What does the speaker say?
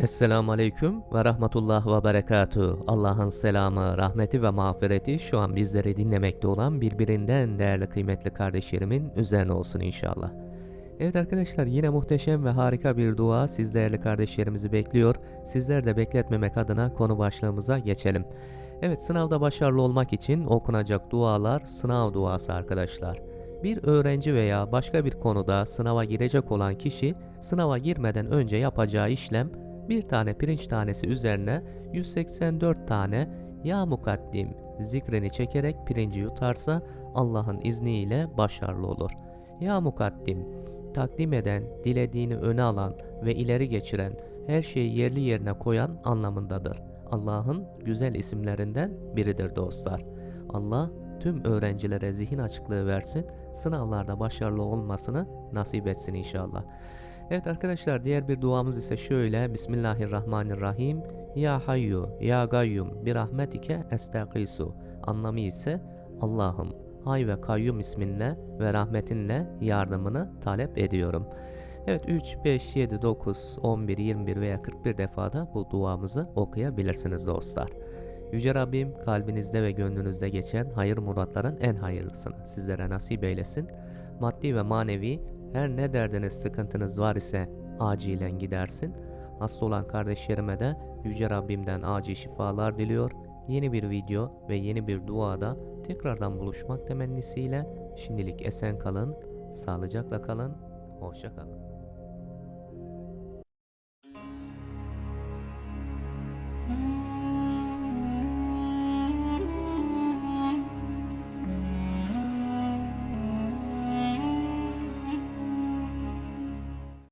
Esselamu Aleyküm ve Rahmetullah ve Berekatuhu. Allah'ın selamı, rahmeti ve mağfireti şu an bizleri dinlemekte olan birbirinden değerli kıymetli kardeşlerimin üzerine olsun inşallah. Evet arkadaşlar yine muhteşem ve harika bir dua siz değerli kardeşlerimizi bekliyor. Sizler de bekletmemek adına konu başlığımıza geçelim. Evet sınavda başarılı olmak için okunacak dualar sınav duası arkadaşlar. Bir öğrenci veya başka bir konuda sınava girecek olan kişi sınava girmeden önce yapacağı işlem bir tane pirinç tanesi üzerine 184 tane ya mukaddim zikrini çekerek pirinci yutarsa Allah'ın izniyle başarılı olur. Ya mukaddim takdim eden, dilediğini öne alan ve ileri geçiren, her şeyi yerli yerine koyan anlamındadır. Allah'ın güzel isimlerinden biridir dostlar. Allah tüm öğrencilere zihin açıklığı versin, sınavlarda başarılı olmasını nasip etsin inşallah. Evet arkadaşlar diğer bir duamız ise şöyle Bismillahirrahmanirrahim Ya Hayyu Ya Gayyum bir rahmetike estagisu Anlamı ise Allah'ım Hay ve Kayyum isminle ve rahmetinle yardımını talep ediyorum. Evet 3, 5, 7, 9, 11, 21 veya 41 defada bu duamızı okuyabilirsiniz dostlar. Yüce Rabbim kalbinizde ve gönlünüzde geçen hayır muratların en hayırlısını sizlere nasip eylesin. Maddi ve manevi her ne derdiniz sıkıntınız var ise acilen gidersin. Hasta olan kardeşlerime de Yüce Rabbimden acil şifalar diliyor. Yeni bir video ve yeni bir duada tekrardan buluşmak temennisiyle şimdilik esen kalın, sağlıcakla kalın, hoşça kalın.